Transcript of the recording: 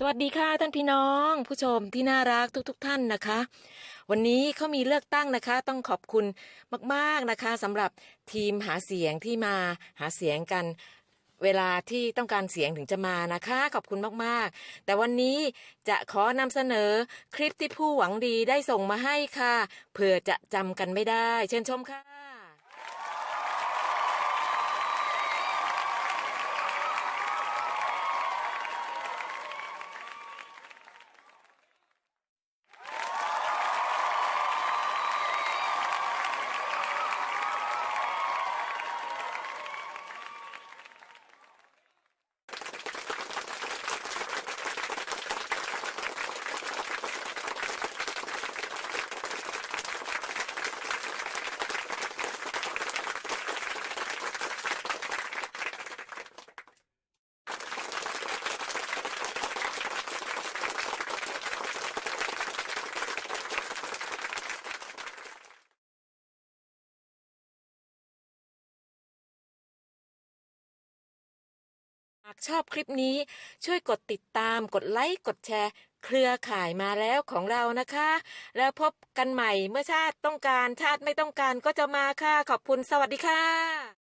สวัสดีค่ะท่านพี่น้อง ผู้ชมที่น่ารักทุกๆทท่านนะคะ วันนี้เขามีเลือกตั้งนะคะ ต้องขอบคุณมากๆนะคะสำหรับทีมหาเสียงที่มาหาเสียงกันเวลาที่ต้องการเสียงถึงจะมานะคะ ขอบคุณมากๆ แต่วันนี้จะขอนำเสนอคลิปที่ผู้หวังดีได้ส่งมาให้ค่ะเผื่อจะจำกันไม่ได้ เชิญชมค่ะ หากชอบคลิปนี้ช่วยกดติดตาม กดไลค์ กดแชร์ เครือข่ายมาแล้วของเรานะคะ แล้วพบกันใหม่เมื่อชาติต้องการชาติไม่ต้องการก็จะมาค่ะ ขอบคุณสวัสดีค่ะ